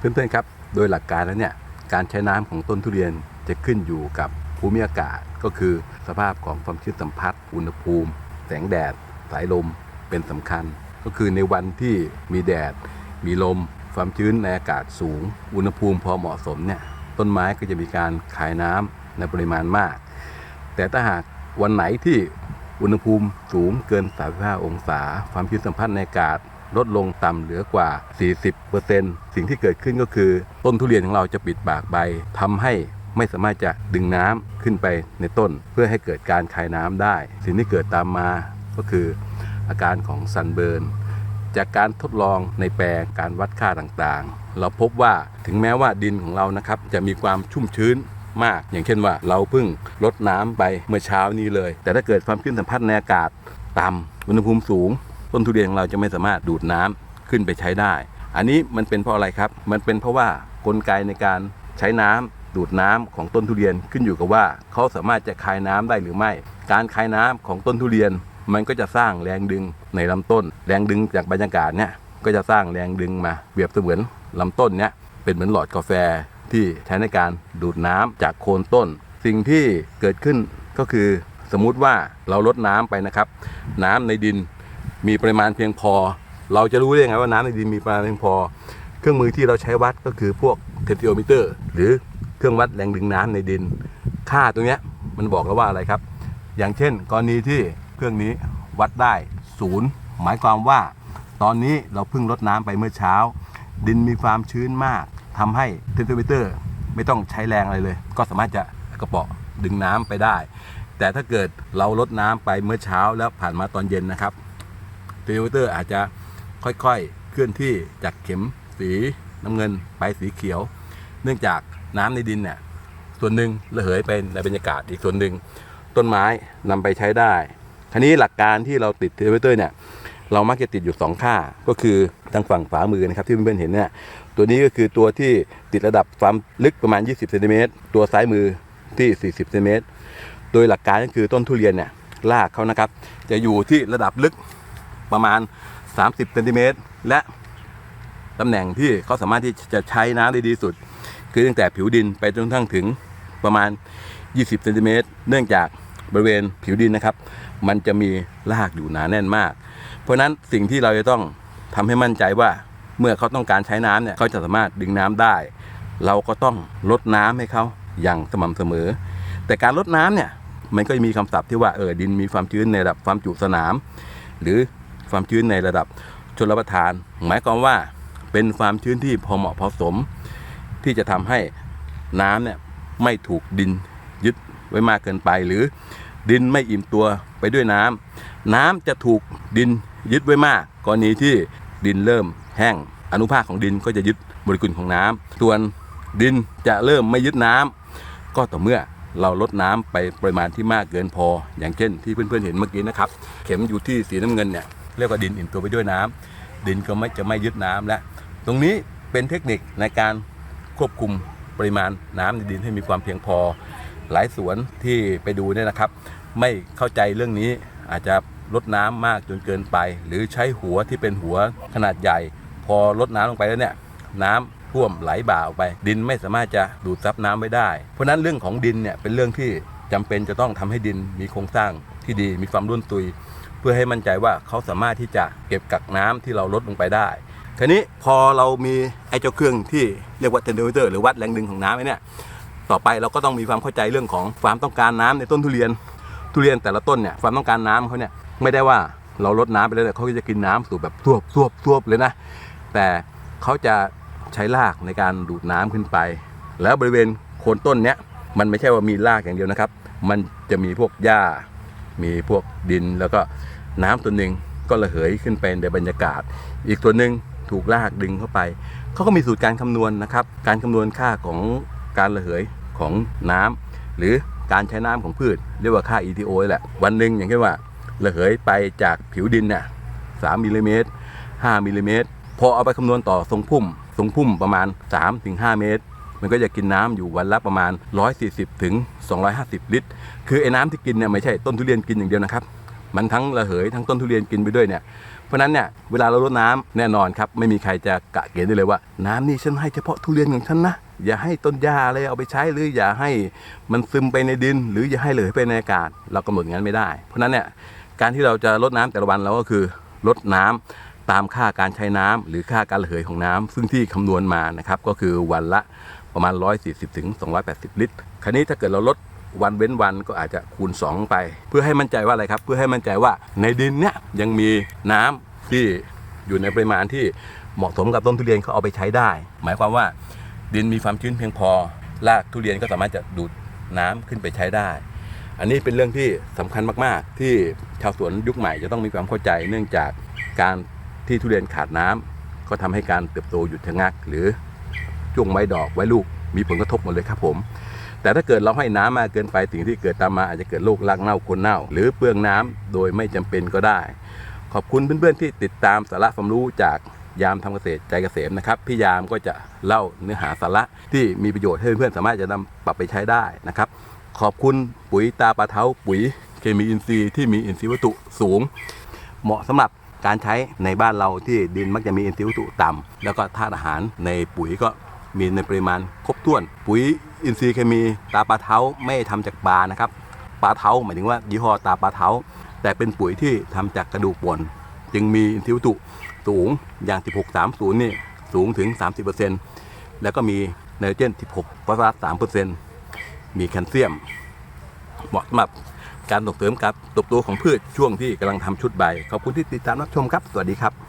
เพื่อนๆครับ โดยหลักการแล้วเนี่ย การใช้น้ำของต้นทุเรียนจะขึ้นอยู่กับภูมิอากาศก็คือสภาพของความชื้นสัมผัส อุณหภูมิ แสงแดด สายลมเป็นสำคัญ ก็คือในวันที่มีแดด มีลม ความชื้นในอากาศสูง อุณหภูมิพอเหมาะสมเนี่ย ต้นไม้ก็จะมีการคายน้ำในปริมาณมาก แต่ถ้าหากวันไหนที่อุณหภูมิสูงเกิน 35 องศา ความชื้นสัมพัทธ์ในอากาศ ลดลงต่ำเหลือกว่า 40%สิ่งที่เกิดขึ้นก็คือ ต้นทุเรียนของเราจะปิดปากใบทำให้ไม่สามารถจะดึงน้ำขึ้นไปในต้น เพื่อให้เกิดการคายน้ำได้ สิ่งที่เกิดตามมาก็คือ อาการของซันเบิร์นจากการทดลองในแปลงการวัดค่าต่างๆ เราพบว่าถึงแม้ว่าดินของเรานะครับจะมีความชุ่มชื้นมาก อย่างเช่นว่าเราเพิ่งลดน้ำไปเมื่อเช้านี้เลย แต่ถ้าเกิดความชื้นสัมพัทธ์ในอากาศต่ำอุณหภูมิสูง ต้นทุเรียนของเราจะไม่สามารถดูดน้ำขึ้นไปใช้ได้ อันนี้มันเป็นเพราะอะไรครับ มันเป็นเพราะว่ากลไกในการใช้น้ำดูดน้ำของต้นทุเรียนขึ้นอยู่กับว่าเขาสามารถจะคายน้ำได้หรือไม่ การคายน้ำของต้นทุเรียน มันก็จะสร้างแรงดึงในลำต้น แรงดึงจากบรรยากาศเนี่ยก็จะสร้างแรงดึงมาเปรียบเสมือนลำต้นเนี่ยเป็นเหมือนหลอดกาแฟที่ใช้ในการดูดน้ำจากโคนต้น สิ่งที่เกิดขึ้นก็คือสมมุติว่าเราลดน้ำไปนะครับ น้ำในดิน มีปริมาณเพียงพอ เราจะรู้ได้ยังไงว่าน้ำในดินมีปริมาณเพียงพอ เครื่องมือที่เราใช้วัดก็คือพวกเทนซิโอมิเตอร์ หรือเครื่องวัดแรงดึงน้ำในดิน ค่าตรงนี้มันบอกแล้วว่าอะไรครับ อย่างเช่น กรณีที่เครื่องนี้วัดได้ศูนย์หมายความว่า ตอนนี้เราเพิ่งลดน้ำไปเมื่อเช้า ดินมีความชื้นมากทำให้เทนซิมิเตอร์ไม่ต้องใช้แรงอะไรเลย ก็สามารถจะกระเปาะดึงน้ำไปได้ แต่ถ้าเกิดเราลดน้ำไปเมื่อเช้าแล้วผ่านมาตอนเย็นนะครับ เทนซิมิเตอร์อาจจะค่อยๆ เคลื่อนที่จากเข็มสีน้ำเงินไปสีเขียว เนื่องจากน้ำในดินเนี่ยส่วนหนึ่งระเหยไปในบรรยากาศอีกส่วนหนึ่งต้นไม้นำไปใช้ได้ครานี้หลักการที่เราติดเทอร์เวเตอร์เนี่ยเรามักจะติดอยู่ 2 ค่า ก็คือทางฝั่งฝามือนะครับที่เพื่อนๆเห็นเนี่ยตัวนี้ก็คือตัวที่ติดระดับความลึกประมาณ 20เซนติเมตรตัวซ้ายมือที่ 40เซนติเมตรโดยหลักการก็คือต้นทุเรียนเนี่ยรากเขานะครับ จะอยู่ที่ระดับลึก ประมาณ 30เซนติเมตรและตำแหน่งที่เขาสามารถที่จะใช้น้ำได้ดีสุด คือตั้งแต่ผิวดินไปจนกระทั่งถึงประมาณ 20เซนติเมตรเนื่องจากบริเวณผิวดินนะครับ มันจะมีรากอยู่หนาแน่นมาก เพราะนั้นสิ่งที่เราจะต้องทำให้มั่นใจว่าเมื่อเขาต้องการใช้น้ำเนี่ยเขาจะสามารถดึงน้ำได้ เราก็ต้องลดน้ำให้เขาอย่างสม่ำเสมอ แต่การลดน้ำเนี่ยมันก็จะมีคำศัพท์ที่ว่าเออดินมีความชื้นในระดับความจุสนาม หรือ ความชื้นในระดับชนรับประทาน หมายความว่าเป็นความชื้นที่พอเหมาะพอสม ที่จะทำให้น้ำเนี่ยไม่ถูกดินยึดไว้มากเกินไป หรือดินไม่อิ่มตัวไปด้วยน้ำน้ำจะถูกดินยึดไว้มาก กรณีที่ดินเริ่มแห้งอนุภาคของดินก็จะยึดโมเลกุลของน้ำส่วนดินจะเริ่มไม่ยึดน้ำก็ต่อเมื่อเราลดน้ำไปปริมาณที่มากเกินพอ อย่างเช่นที่เพื่อนๆเห็นเมื่อกี้นะครับ เข็มอยู่ที่สีน้ำเงินเนี่ย เรียกว่าดินอิ่มตัวไปด้วยน้ำดินก็ไม่จะไม่ยึดน้ำและ ตรงนี้เป็นเทคนิคในการควบคุมปริมาณน้ำในดินให้มีความเพียงพอ หลายสวนที่ไปดูเนี่ยนะครับ ไม่เข้าใจเรื่องนี้อาจจะลดน้ำมากจนเกินไป หรือใช้หัวที่เป็นหัวขนาดใหญ่ พอลดน้ำลงไปแล้วเนี่ยน้ำท่วมไหลบ่าออกไป ดินไม่สามารถจะดูดซับน้ำไว้ได้ เพราะฉะนั้นเรื่องของดินเนี่ยเป็นเรื่องที่จำเป็นจะต้องทำให้ดินมีโครงสร้างที่ดีมีความร่วนตุย เพื่อให้มั่นใจว่าเขาสามารถที่จะเก็บกักน้ำที่เราลดลงไปได้ทีนี้พอเรามีไอ้เจ้าเครื่องที่เรียกว่าเทนเดอร์เตอร์หรือวัดแรงดึงของน้ำไอ้เนี่ยต่อไปเราก็ต้องมีความเข้าใจเรื่องของความต้องการน้ำในต้นทุเรียน ทุเรียนแต่ละต้นเนี่ยความต้องการน้ำเขาเนี่ยไม่ได้ว่าเราลดน้ำไปแล้วแต่เขาก็จะกินน้ำสู่แบบทวบทวบทวบเลยนะ แต่เขาจะใช้รากในการดูดน้ำขึ้นไป แล้วบริเวณโคนต้นเนี้ยมันไม่ใช่ว่ามีรากอย่างเดียวนะครับ มันจะมีพวกหญ้า มีพวกดินแล้วก็น้ำตัวหนึ่งก็ระเหยขึ้นไปในบรรยากาศ อีกตัวหนึ่งถูกลากดึงเข้าไป เขาก็มีสูตรการคำนวณนะครับ การคำนวณค่าของการระเหยของน้ำหรือการใช้น้ำของพืช เรียกว่าค่า ETO แหละ วันหนึ่งอย่างเช่นว่าระเหยไปจากผิวดินเนี่ยสามมิลลิเมตรห้ามิลลิเมตรพอเอาไปคำนวณต่อทรงพุ่ม ทรงพุ่มประมาณ3ถึง5เมตร มันก็จะกินน้ำอยู่วันละประมาณ 140ถึง250 ลิตร คือไอ้น้ำที่กินเนี่ยไม่ใช่ต้นทุเรียนกินอย่างเดียวนะครับ มันทั้งระเหยทั้งต้นทุเรียนกินไปด้วยเนี่ย เพราะนั้นเนี่ยเวลาเรารดน้ำแน่นอนครับไม่มีใครจะกะเกณฑ์ได้เลยว่า น้ำนี่ฉันให้เฉพาะทุเรียนของฉันนะอย่าให้ต้นหญ้าอะไรเอาไปใช้หรืออย่าให้มันซึมไปในดิน หรืออย่าให้เหลยไปในอากาศ เรากำหนดอย่างนั้นไม่ได้ เพราะนั้นเนี่ยการที่เราจะลดน้ำแต่ละวันเราก็คือลดน้ำตามค่าการใช้น้ำหรือค่าการระเหยของน้ำซึ่งที่คำนวณมานะครับก็คือวันละ ประมาณ 140ถึง280 ลิตร คราวนี้ถ้าเกิดเราลดวันเว้นวันก็อาจจะคูณ 2 ไป เพื่อให้มั่นใจว่าอะไรครับ เพื่อให้มั่นใจว่าในดินเนี่ยยังมีน้ำที่อยู่ในปริมาณที่เหมาะสมกับต้นทุเรียนเขาเอาไปใช้ได้ หมายความว่า ดินมีความชื้นเพียงพอรากทุเรียนก็สามารถจะดูดน้ำขึ้นไปใช้ได้ อันนี้เป็นเรื่องที่สำคัญมาก ๆ ที่ชาวสวนยุคใหม่จะต้องมีความเข้าใจ เนื่องจากการที่ทุเรียนขาดน้ำก็ทำให้การเติบโตหยุดชะงัก หรือ ช่วงไว้ดอกไว้ลูกมีผลกระทบหมดเลยครับผมแต่ถ้าเกิดเราให้น้ำมากเกินไปสิ่งที่เกิดตามมาอาจจะเกิดโรครากเน่าคนเน่า หรือเปลืองน้ำโดยไม่จำเป็นก็ได้ ขอบคุณเพื่อนๆที่ติดตามสาระความรู้จากยามทำเกษตรใจเกษมนะครับพี่ยามก็จะเล่าเนื้อหาสาระที่มีประโยชน์ให้เพื่อนๆสามารถจะนำปรับไปใช้ได้นะครับ ขอบคุณปุ๋ยตาปลาเท้าปุ๋ยเคมีอินทรีย์ที่มีอินทรีย์วัตถุสูง เหมาะสำหรับการใช้ในบ้านเราที่ดินมักจะมีอินทรีย์วัตถุต่ำแล้วก็ธาตุอาหารในปุ๋ยก็ มีในปริมาณครบถ้วน ปุ๋ยอินทรีย์เคมีตาปลาเท้าไม่ทำจากปลานะครับปลาเท้าหมายถึงว่ายี่ห้อตาปลาเท้า แต่เป็นปุ๋ยที่ทำจากกระดูกป่นจึงมีอินทรีย์วัตถุสูงอย่าง 1630 นี่สูงถึง 30%แล้วก็มีไนโตรเจน 16ฟอสฟอรัส3%มีแคลเซียม เหมาะสำหรับการส่งเสริมการเติบโตของพืชช่วงที่กำลังทำชุดใบ ขอบคุณที่ติดตามรับชมครับ สวัสดีครับ